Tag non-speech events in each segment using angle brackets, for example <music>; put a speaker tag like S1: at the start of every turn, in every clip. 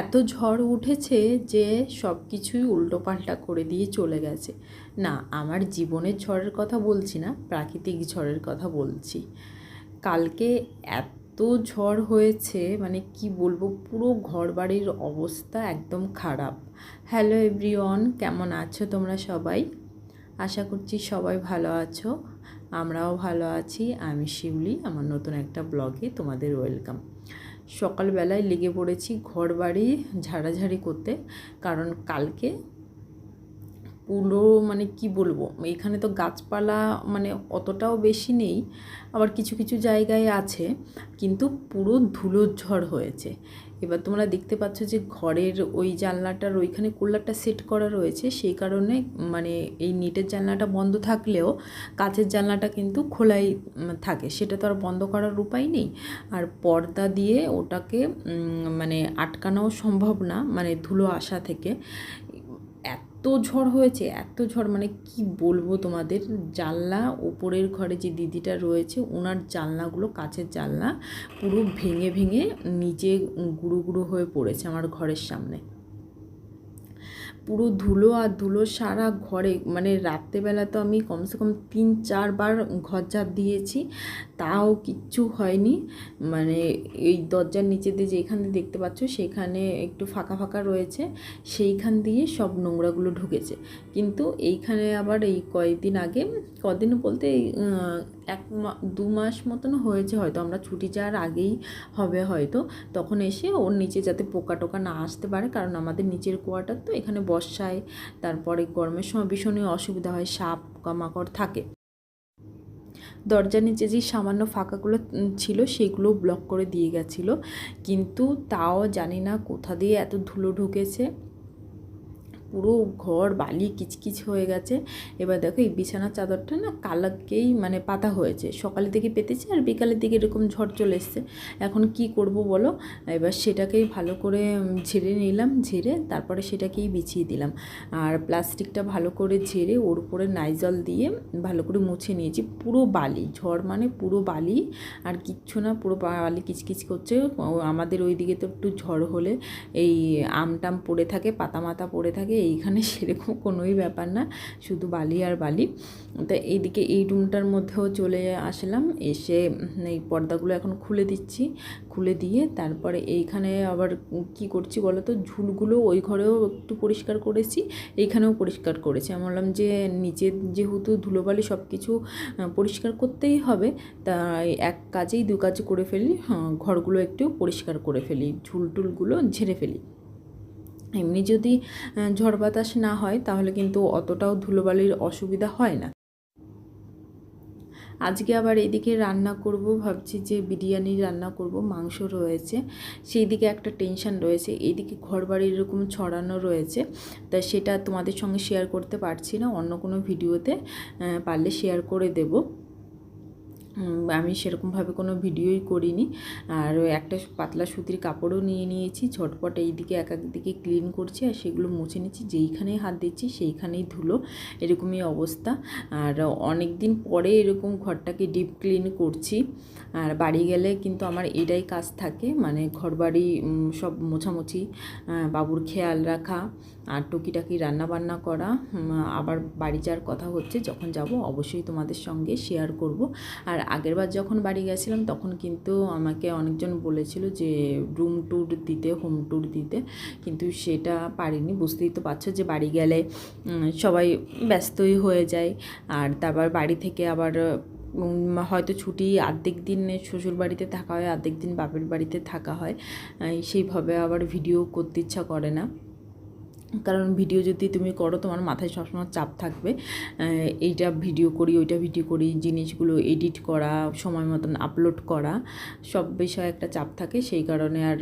S1: এত ঝড় উঠেছে যে সব কিছুই উল্টোপাল্টা করে দিয়ে চলে গেছে। না, আমার জীবনের ঝড়ের কথা বলছি না, প্রাকৃতিক ঝড়ের কথা বলছি। কালকে এত ঝড় হয়েছে মানে কি বলব, পুরো ঘরবাড়ির অবস্থা একদম খারাপ। হ্যালো এভরিওয়ান, কেমন আছো তোমরা সবাই? আশা করছি সবাই ভালো আছো, আমরাও ভালো আছি। আমি শিউলি, আমার নতুন একটা ব্লগে তোমাদের ওয়েলকাম। সকালবেলায় লেগে পড়েছি ঘর বাড়ি ঝাড়াঝাড়ি করতে কারণ কালকে পুরো মানে কি বলব? এখানে তো গাছপালা মানে অতটাও বেশি নেই, আবার কিছু কিছু জায়গায় আছে, কিন্তু পুরো ধুলোর ঝড় হয়েছে। এবার তোমরা দেখতে পাচ্ছ যে ঘরের ওই জানলাটার ওইখানে কুলারটা সেট করা রয়েছে, সেই কারণে মানে এই নেটের জানলাটা বন্ধ থাকলেও কাচের জানলাটা কিন্তু খোলাই থাকে। সেটা তো আর বন্ধ করার উপায় নেই। আর পর্দা দিয়ে ওটাকে মানে আটকানোও সম্ভব না মানে ধুলো আসা থেকে। ঝড় হয়েছে, এত ঝড় মানে কি বলব তোমাদের? জানলা, ওপরের ঘরে যে দিদিটা রয়েছে, ওনার জানলাগুলো কাছের জানলা, পুরো ভেঙে ভেঙে নিচে গুঁড়ো গুঁড়ো হয়ে পড়েছে আমার ঘরের সামনে। পুরো ধুলো আর ধুলো সারা ঘরে। মানে রাত্রেবেলা তো আমি কমসে কম তিন, চারবার ঘর ঝাঁপ দিয়েছি, তাও কিচ্ছু হয়নি। মানে এই দরজার নিচে দিয়ে যেখানে দেখতে পাচ্ছ, সেখানে একটু ফাঁকা ফাঁকা রয়েছে, সেইখান দিয়ে সব নোংরাগুলো ঢুকেছে। কিন্তু এইখানে আবার এই কয়েকদিন আগে, কদিন বলতে এক দু মাস মতন হয়েছে হয়তো, আমরা ছুটি যাওয়ার আগেই হবে হয়তো। তখন এসে ওর নিচে যাতে পোকা টোকা না আসতে পারে, কারণ আমাদের নিচের কোয়াটার তো এখানে বর্ষায়, তারপরে গরমের সময় ভীষণই অসুবিধা হয়, সাপ পোকামাকড় থাকে। দরজার নিচে যে সামান্য ফাঁকাগুলো ছিল, সেগুলো ব্লক করে দিয়ে গেছিল। কিন্তু তাও জানি না কোথা দিয়ে এত ধুলো ঢুকেছে। পুরো ঘর, বালি কিচকিচ হয়ে গেছে। এবার দেখো এই বিছানার চাদরটা না কালাকেই মানে পাতা হয়েছে। সকালের দিকে পেতেছে আর বিকালের দিকে এরকম ঝড় চলে এসছে। এখন কি করব বলো? এবার সেটাকেই ভালো করে ঝেড়ে নিলাম, ঝেড়ে তারপরে সেটাকেই বিছিয়ে দিলাম। আর প্লাস্টিকটা ভালো করে ঝেড়ে ওর উপরে নাইজল দিয়ে ভালো করে মুছে নিয়েছি। পুরো বালি, ঝড় মানে পুরো বালি। আর কিচ্ছু না, পুরো বালি কিচকিচ করছে। আমাদের ওই দিকে তো একটু ঝড় হলে এই আমটাম পড়ে থাকে পাতা মাতা পড়ে থাকে এইখানে <laughs> সেরকম কোনোই ব্যাপার না, শুধু বালি আর বালি। তো এইদিকে এই রুমটার মধ্যেও চলে আসলাম, এসে এই পর্দাগুলো এখন খুলে দিচ্ছি, খুলে দিয়ে তারপরে এইখানে আবার কি করছি বলো তো, ঝুলগুলো ওই ঘরেও একটু পরিষ্কার করেছি, এইখানেও পরিষ্কার করেছি। আমি বললাম যে নিচের যেহেতু ধুলোবালি সব কিছু পরিষ্কার করতেই হবে, তাই এক কাজেই দু কাজ করে ফেলি ঘরগুলো একটু পরিষ্কার করে ফেলি ঝুল টুলগুলো ঝেড়ে ফেলি। এমনি যদি ঝড় বাতাস না হয়, তাহলে কিন্তু অতটাও ধুলোবালির অসুবিধা হয় না। আজকে আবার এদিকে রান্না করব, ভাবছি যে বিরিয়ানি রান্না করব, মাংস রয়েছে। সেই দিকে একটা টেনশন রয়েছে এদিকে ঘর বাড়ি এরকম ছড়ানো রয়েছে। তা সেটা তোমাদের সঙ্গে শেয়ার করতে পারছি না, অন্য কোনো ভিডিওতে পারলে শেয়ার করে দেবো। আমি সেরকমভাবে কোনো ভিডিওই করিনি। আর একটা পাতলা সুতির কাপড়ও নিয়ে নিয়েছি, ঝটপট এই দিকে এক এক দিকে ক্লিন করছি আর সেগুলো মুছে নিচ্ছি। যেইখানেই হাত দিচ্ছি সেইখানেই ধুলো, এরকমই অবস্থা। আর অনেক দিন পরে এরকম ঘরটাকে ডিপ ক্লিন করছি। আর বাড়ি গেলে কিন্তু আমার এটাই কাজ থাকে মানে ঘর বাড়ি সব মোছামুছি বাবুর খেয়াল রাখা, আর টুকিটাকি রান্না বান্না করা আবার বাড়ি যাওয়ার কথা হচ্ছে, যখন যাব অবশ্যই তোমাদের সঙ্গে শেয়ার করব। আর আগেরবার যখন বাড়ি গেছিলাম, তখন কিন্তু আমাকে অনেকজন বলেছিল যে রুম ট্যুর দিতে হোম ট্যুর দিতে। কিন্তু সেটা পারিনি। বুঝতেই তো পারছ যে, বাড়ি গেলে সবাই ব্যস্তই হয়ে যায়। আর তারপর বাড়ি থেকে আবার হয়তো ছুটি আর্ধেক দিন শ্বশুর বাড়িতে থাকা হয়, আর্ধেক দিন বাপের বাড়িতে থাকা হয়। সেইভাবে আবার ভিডিও করতে ইচ্ছা করে না। কারণ ভিডিও যদি তুমি করো, তোমার মাথায় সবসময় চাপ থাকবে। এইটা ভিডিও করি, ওইটা ভিডিও করি, জিনিসগুলো এডিট করা, সময় মতন আপলোড করা, সব বিষয়ে একটা চাপ থাকে। সেই কারণে আর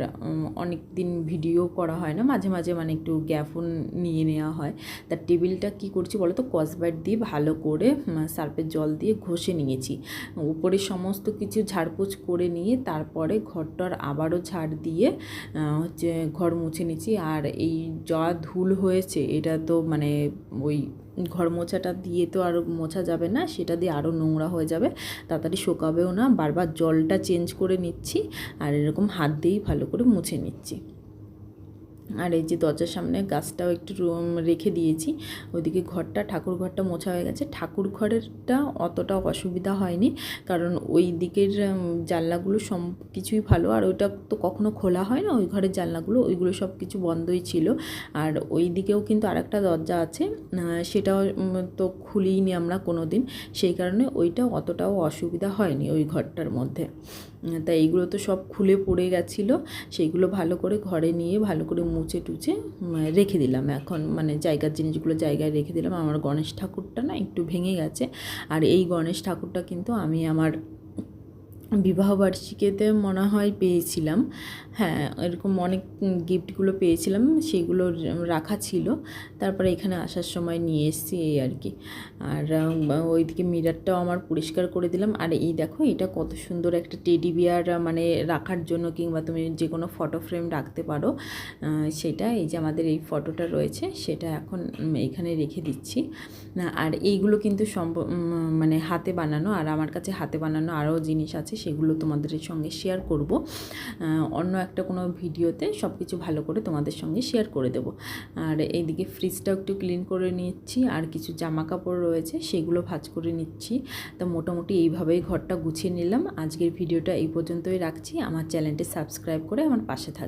S1: অনেক দিন ভিডিও করা হয় না। মাঝে মাঝে মানে একটু গ্যাফোন নিয়ে নেওয়া হয়। তার টেবিলটা কি করছি বলো তো কসবাইট দিয়ে ভালো করে সার্ফের জল দিয়ে ঘষে নিয়েছি। উপরে সমস্ত কিছু ঝাড়পোছ করে নিয়ে, তারপরে ঘরটার আবারও ঝাড় দিয়ে হচ্ছে ঘর মুছে নিয়েছি। আর এই যা ধু ভুল হয়েছে, এটা তো মানে ওই ঘর মোছাটা দিয়ে তো আরও মোছা যাবে না, সেটা দিয়ে আরও নোংরা হয়ে যাবে। তাড়াতাড়ি শোকাবেও না, বারবার জলটা চেঞ্জ করে নিচ্ছি, আর এরকম হাত দিয়েই ভালো করে মুছে নিচ্ছি। আর এই যে দরজার সামনে গাছটাও একটু রেখে দিয়েছি ওইদিকে ঘরটা, ঠাকুর ঘরটা মোছা হয়ে গেছে। ঠাকুর ঘরেরটা অতটা অসুবিধা হয়নি, কারণ ওই দিকের জানলাগুলো সব কিছুই ভালো। আর ওইটা তো কখনো খোলা হয় না, ওই ঘরের জানলাগুলো, ওইগুলো সব কিছু বন্ধই ছিল। আর ওই দিকেও কিন্তু আরেকটা দরজা আছে সেটাও তো খুলিনি আমরা কোনো দিন সেই কারণে ওইটা অতটাও অসুবিধা হয়নি ওই ঘরটার মধ্যে। তাই এইগুলো তো সব খুলে পড়ে গেছিল। সেইগুলো ভালো করে ঘরে নিয়ে ভালো করে মুছে টুচে রেখে দিলাম। এখন মানে জায়গার জিনিসগুলো জায়গায় রেখে দিলাম। আমার গণেশ ঠাকুরটা না একটু ভেঙে গেছে। আর এই গণেশ ঠাকুরটা কিন্তু আমি আমার বিবাহবার্ষিকীতে মনে হয় পেয়েছিলাম। হ্যাঁ এরকম অনেক গিফটগুলো পেয়েছিলাম, সেগুলো রাখা ছিল। তারপরে এখানে আসার সময় নিয়ে এসেছি এই আর কি। আর ওইদিকে মিরারটাও আমার পরিষ্কার করে দিলাম। আর এই দেখো, এটা কত সুন্দর একটা টেডি বিয়ার মানে রাখার জন্য কিংবা তুমি যে কোনো ফটো ফ্রেম রাখতে পারো। সেটা এই যে আমাদের এই ফটোটা রয়েছে, সেটা এখন এখানে রেখে দিচ্ছি। আর এইগুলো কিন্তু সম্ভ মানে হাতে বানানো, আর আমার কাছে হাতে বানানো আরও জিনিস আছে সেগুলো তোমাদের সঙ্গে শেয়ার করব। অন্য একটা কোনো ভিডিওতে সব কিছু ভালো করে তোমাদের সঙ্গে শেয়ার করে দেব। আর এইদিকে ফ্রিজটাও একটু ক্লিন করে নিচ্ছি, আর কিছু জামা কাপড় রয়েছে সেগুলো ভাজ করে নিচ্ছি। তো মোটামুটি এইভাবেই ঘরটা গুছিয়ে নিলাম। আজকের ভিডিওটা এই পর্যন্তই রাখছি। আমার চ্যানেলটি সাবস্ক্রাইব করে আমার পাশে থাকবে